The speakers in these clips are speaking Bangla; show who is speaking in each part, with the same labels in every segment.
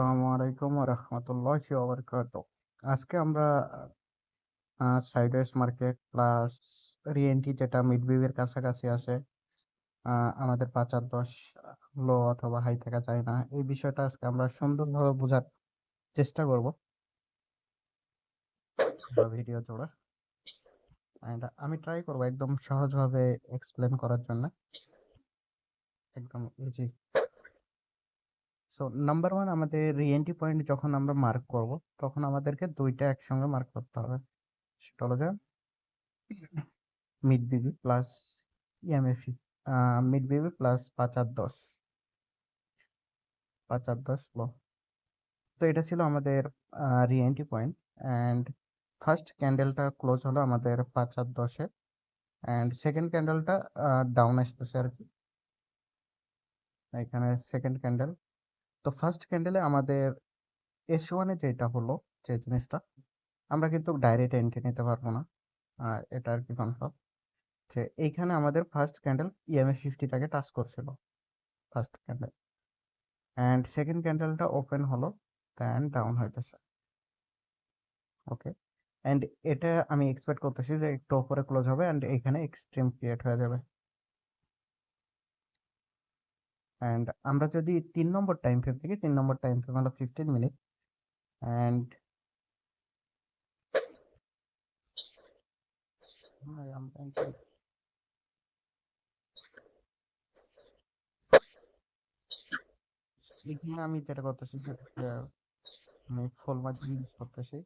Speaker 1: আসসালামু আলাইকুম আজকে আমরা সাইডওয়েজ মার্কেট প্লাস রিএনটি যেটা কাছাকাছি আমাদের পাঁচ আর দশ, লো অথবা হাই থাকা যায় না, এই বিষয়টা আজকে আমরা সুন্দরভাবে বোঝার চেষ্টা করব। ভিডিও জোড়া। আমি ট্রাই করব একদম সহজভাবে এক্সপ্লেন করার জন্য। একদম ইজি সো নাম্বার ওয়ান আমাদের রিএনটি পয়েন্ট যখন আমরা মার্ক করব, তখন আমাদেরকে দুইটা একসঙ্গে মার্ক করতে হবে। সেটা হলো যে মিড বিবি প্লাস ইএমএফি মিড বিবি প্লাস পাঁচ আর দশ। পাঁচ আর দশ লো তো এটা ছিল আমাদের রিএনটি পয়েন্ট অ্যান্ড ফার্স্ট ক্যান্ডেলটা ক্লোজ হলো আমাদের পাঁচ আর দশে। অ্যান্ড সেকেন্ড ক্যান্ডেলটা ডাউন আসতেছে আর কি। এখানে সেকেন্ড ক্যান্ডেল তো ফার্স্ট ক্যান্ডেলে আমাদের এস ওয়ানে যেটা হলো, যে জিনিসটা, আমরা কিন্তু ডাইরেক্ট এন্ট্রি নিতে পারব না। এটা আর কি কনফার্ম যে এইখানে আমাদের ফার্স্ট ক্যান্ডেল ইএমএস ফিফটিটাকে টাচ করছিল ফার্স্ট ক্যান্ডেল অ্যান্ড সেকেন্ড ক্যান্ডেলটা ওপেন হলো দেন ডাউন হইতেছে। ওকে অ্যান্ড এটা আমি এক্সপেক্ট করতেছি যে একটু ওপরে ক্লোজ হবে অ্যান্ড এখানে এক্সট্রিম ক্রিয়েট হয়ে যাবে। অ্যান্ড আমরা যদি তিন নম্বর টাইম ফ্রেম থেকে তিন নম্বর টাইম ফ্রেম হলো ফিফটিন মিনিট অ্যান্ড আমি যেটা করতেছি আমি ফুল মার্জিন ইউজ করতেছি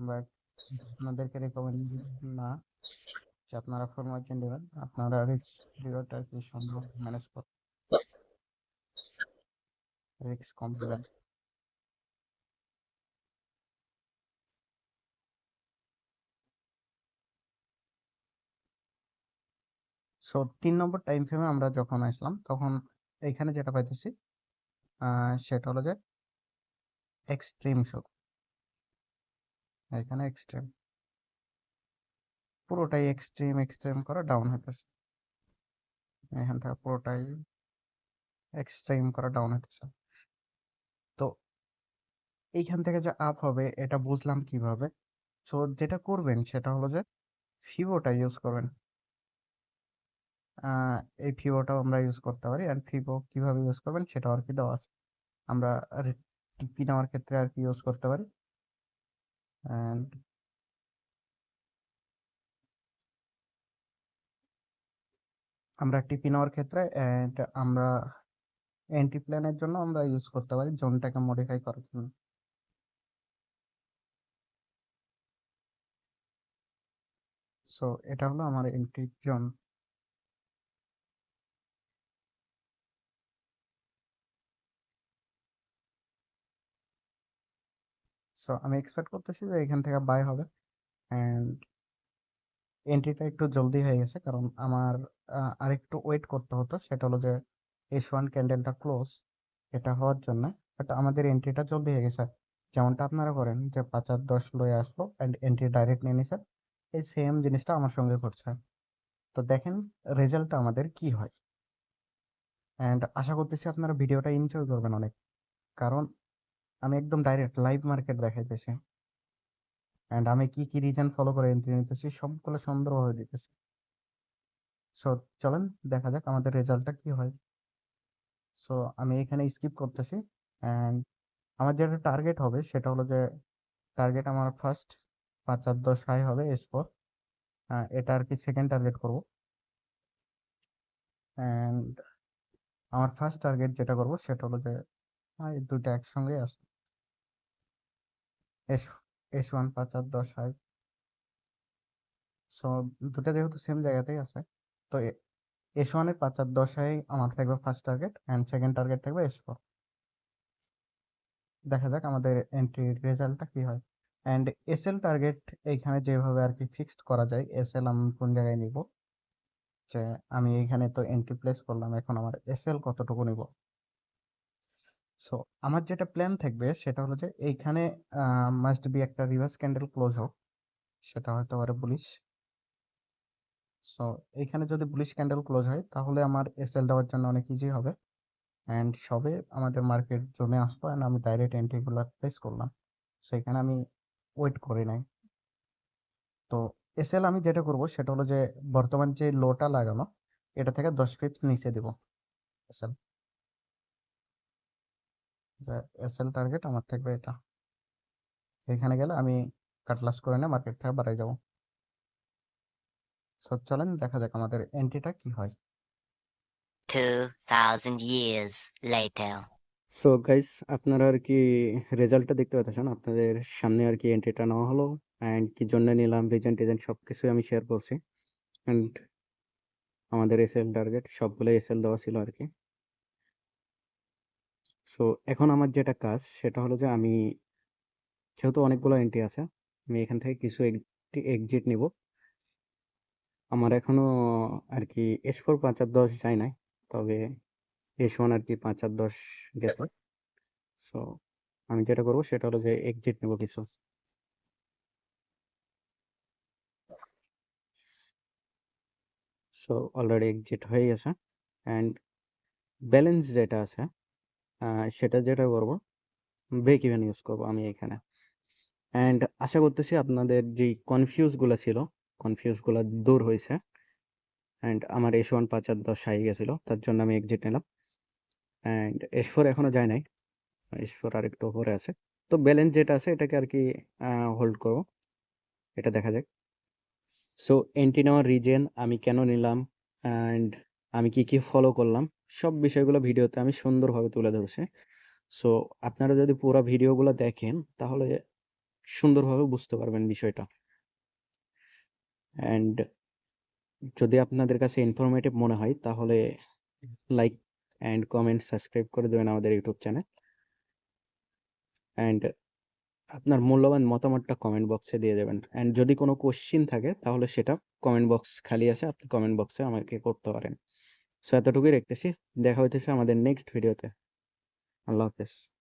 Speaker 1: বাট আপনাদেরকে রেকমেন্ড না যে আপনারা ফুল মার্জিন দেবেন আপনারা রিস্ক কি সম্ভব ম্যানেজ করতে কম দেবেন সো তিন নম্বর টাইম ফ্রেমে আমরা যখন আসলাম, তখন এখানে যেটা পাইতেছি সেটা হলো যে এক্সট্রিম শো এখানে এক্সট্রিম পুরোটাই এক্সট্রিম এক্সট্রিম করে ডাউন হইতেছে। এখান থেকে পুরোটাই এক্সট্রিম করে ডাউন হইতেছে। এইখান থেকে যে আপ হবে, এটা বুঝলাম কীভাবে? সো যেটা করবেন সেটা হলো যে ফিবোটা ইউজ করবেন। এই ফিবোটাও আমরা ইউজ করতে পারি। আর ফিবো কীভাবে ইউজ করবেন সেটাও আর কি দেওয়া আছে। আমরা টিপি নেওয়ার ক্ষেত্রে আর কি ইউজ করতে পারি। অ্যান্ড আমরা টিপি নেওয়ার ক্ষেত্রে অ্যান্ড আমরা এন্ট্রি প্ল্যানের জন্য আমরা ইউজ করতে পারি। জোনটাকে মডিফাই করার জন্য। সো এটা হলো আমার এন্ট্রি জোন সো আমি এক্সপেক্ট করতেছি যে এখান থেকে বাই হবে। অ্যান্ড এন্ট্রিটা একটু জলদি হয়ে গেছে, কারণ আমার আরেকটু ওয়েট করতে হতো। সেটা হলো যে এস ওয়ান ক্যান্ডেলটা ক্লোজ এটা হওয়ার জন্য। বাট আমাদের এন্ট্রিটা জলদি হয়ে গেছে। যেমনটা আপনারা করেন যে পাঁচ আর দশ লয়ে আসলো অ্যান্ড এন্ট্রি ডাইরেক্ট নিয়ে নিছেন। এই সেম জিনিসটা আমার সঙ্গে ঘটছে। তো দেখেন রেজাল্টটা আমাদের কি হয়? অ্যান্ড আশা করতেছি আপনারা ভিডিওটা এনজয় করবেন অনেক। কারণ আমি একদম ডাইরেক্ট লাইভ মার্কেট দেখাইতেছি। অ্যান্ড আমি কি কি রিজন ফলো করে এন্ট্রি নিতেছি, সবগুলো সুন্দরভাবে দিতেছি। সো চলেন, দেখা যাক আমাদের রেজাল্টটা কি হয়। সো আমি এখানে স্কিপ করতেছি। অ্যান্ড আমার যেটা টার্গেট হবে, সেটা হলো যে টার্গেট আমার ফার্স্ট পাঁচ আর দশ হাই হবে এস ফোর এটা আর কি সেকেন্ড টার্গেট করব। অ্যান্ড আমার ফার্স্ট টার্গেট যেটা করব সেটা হলো যে হ্যাঁ, দুটো একসঙ্গে আছে। এস এস ওয়ান পাঁচ আর দশ হাই সো দুটো যেহেতু সেম জায়গাতেই আছে তো এস ওয়ানের পাঁচ আর দশ হাই আমার থাকবে first target and second target থাকবে এস ফোর দেখা যাক আমাদের এন্ট্রির রেজাল্টটা কি হয়। অ্যান্ড এসএল টার্গেট এইখানে যেভাবে আর কি ফিক্সড করা যায় এসএল আমি কোন জায়গায় নিব? যে আমি এইখানে তো এন্ট্রি প্লেস করলাম, এখন আমার এসএল কতটুকু নিব? সো আমার যেটা প্ল্যান থাকবে সেটা হলো যে এইখানে মাস্ট বি একটা রিভার্স ক্যান্ডেল ক্লোজ হোক, সেটা হয়তো পারে বুলিশ সো এইখানে যদি বুলিশ ক্যান্ডেল ক্লোজ হয়, তাহলে আমার এসএল দেওয়ার জন্য অনেক ইজি হবে।
Speaker 2: অ্যান্ড সবে আমাদের মার্কেট জোনে আসলো অ্যান্ড আমি ডাইরেক্ট এন্ট্রিগুলো প্লেস করলাম। সেখানে আমি ওয়েট করি নাই। তো এসএল আমি যেটা করব সেটা হলো যে বর্তমান যে লোটা লাগানো এটা থেকে দশ পিপস নিচে দিব এসএল এসএল টার্গেট আমার থাকবে এটা। এখানে গেলে আমি কাটলাস করে নিয়ে মার্কেট থেকে বাড়াই যাব। সব চলেন দেখা যাক আমাদের এন্ট্রিটা কি হয়।
Speaker 3: 2,000 years later.
Speaker 1: সো গাইস আপনারা আর কি রেজাল্টটা দেখতে পাচ্ছেন? আপনাদের সামনে আর কি এন্ট্রিটা নেওয়া হলো অ্যান্ড কি জন্য নিলাম রিজেন্ট টিজেন্ট সব কিছুই আমি শেয়ার করছি অ্যান্ড আমাদের এসএল টার্গেট সবগুলো এসএল দেওয়া ছিল আর কি। সো এখন আমার যেটা কাজ সেটা হলো যে আমি যেহেতু অনেকগুলো এন্ট্রি আছে, আমি এখান থেকে কিছু একটি এক্সিট নিব। আমার এখনও আর কি এস ফোর পাঁচ আর দশ যায় নাই, তবে এস ওয়ান আর কি পাঁচ আর দশ গেছে। সো আমি যেটা করব সেটা হলো যে এক্সিট নেব কিছু। সো অলরেডি এক্সিট হয়ে গেছে। অ্যান্ড ব্যালেন্স যেটা আছে সেটা যেটা করব ব্রেক ইভেন ইউজ করব আমি এখানে। অ্যান্ড আশা করতেছি আপনাদের যেই কনফিউজগুলো ছিল কনফিউজগুলো দূর হয়েছে। অ্যান্ড আমার এস ওয়ান পাঁচ আর দশ হাই গেছিল তার জন্য আমি এক্সিট নিলাম। অ্যান্ড এস ফোর এখনও যায় নাই। এস ফোর আর একটু উপরে আছে। তো ব্যালেন্স যেটা আছে, এটাকে আর কি হোল্ড করব। এটা দেখা যাক। সো এন্ট্রি নেওয়ার রিজেন আমি কেন নিলাম? অ্যান্ড আমি কি কি ফলো করলাম? সব বিষয়গুলো ভিডিওতে আমি সুন্দরভাবে তুলে ধরছি। সো আপনারা যদি পুরো ভিডিওগুলো দেখেন, তাহলে সুন্দরভাবে বুঝতে পারবেন বিষয়টা। অ্যান্ড যদি আপনাদের কাছে ইনফরমেটিভ মনে হয়, তাহলে লাইক অ্যান্ড কমেন্ট সাবস্ক্রাইব করে দেবেন আমাদের ইউটিউব চ্যানেল অ্যান্ড আপনার মূল্যবান মতামতটা কমেন্ট বক্সে দিয়ে দেবেন। অ্যান্ড যদি কোনো কোশ্চিন থাকে, তাহলে সেটা কমেন্ট বক্স খালি আছে, আপনি কমেন্ট বক্সে আমাকে করতে পারেন। সো এতটুকুই রাখতেছি দেখা হইতেছে আমাদের নেক্সট ভিডিওতে আল্লাহ হাফেজ।